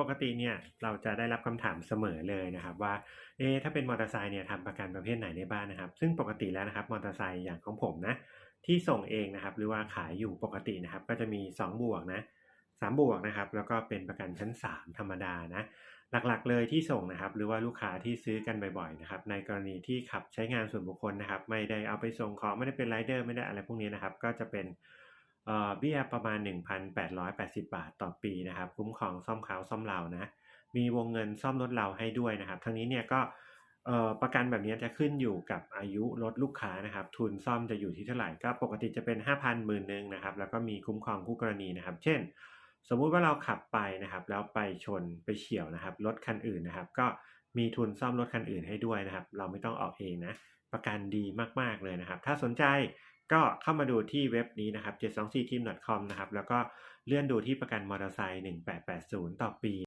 ปกติเนี่ยเราจะได้รับคำถามเสมอเลยนะครับ ว่าเอ๊ถ้าเป็นมอเตอร์ไซค์เนี่ยทำประกันประเภทไหนได้บ้างนะครับ ซึ่งปกติแล้วนะครับมอเตอร์ไซค์อย่างของผมนะที่ส่งเองนะครับ หรือว่าขายอยู่ปกตินะครับ ก็จะมี 2 บวกนะ3บวกนะครับแล้วก็เป็นประกันชั้น 3 ธรรมดานะหลักๆเลยที่ส่งนะครับ หรือว่าลูกค้าที่ซื้อกันบ่อยๆนะครับ ในกรณีที่ขับใช้งานส่วนบุคคลนะครับ ไม่ได้เอาไปส่งของไม่ได้เป็นไรเดอร์ไม่ได้อะไรพวกนี้นะครับ ก็จะเป็น เบี้ยประมาณ 1,880 บาทต่อปีนะครับคุ้มครองซ่อมเขาซ่อมเรานะ มีวงเงินซ่อมรถเราให้ด้วยนะครับทั้งนี้เนี่ยก็ประกันแบบนี้จะขึ้นอยู่กับอายุรถลูกค้านะครับ ทุนซ่อมจะอยู่ที่เท่าไหร่ก็ปกติจะเป็น 5,000หมื่นหนึ่งนะครับ แล้วก็มีคุ้มครองคู่กรณีนะครับ เช่น สมมุติว่าเราขับไปนะครับ แล้วไปชนไปเฉี่ยวนะครับรถคันอื่นนะครับ ก็มีทุนซ่อมรถคันอื่นให้ด้วยนะครับ เราไม่ต้องออกเองนะประกันดีมากๆเลยนะครับ ถ้าสนใจ ก็เข้ามาดูที่เว็บนี้นะครับ 724team.com นะครับ แล้วก็เลื่อนดูที่ประกันมอเตอร์ไซค์ 1880 ต่อปี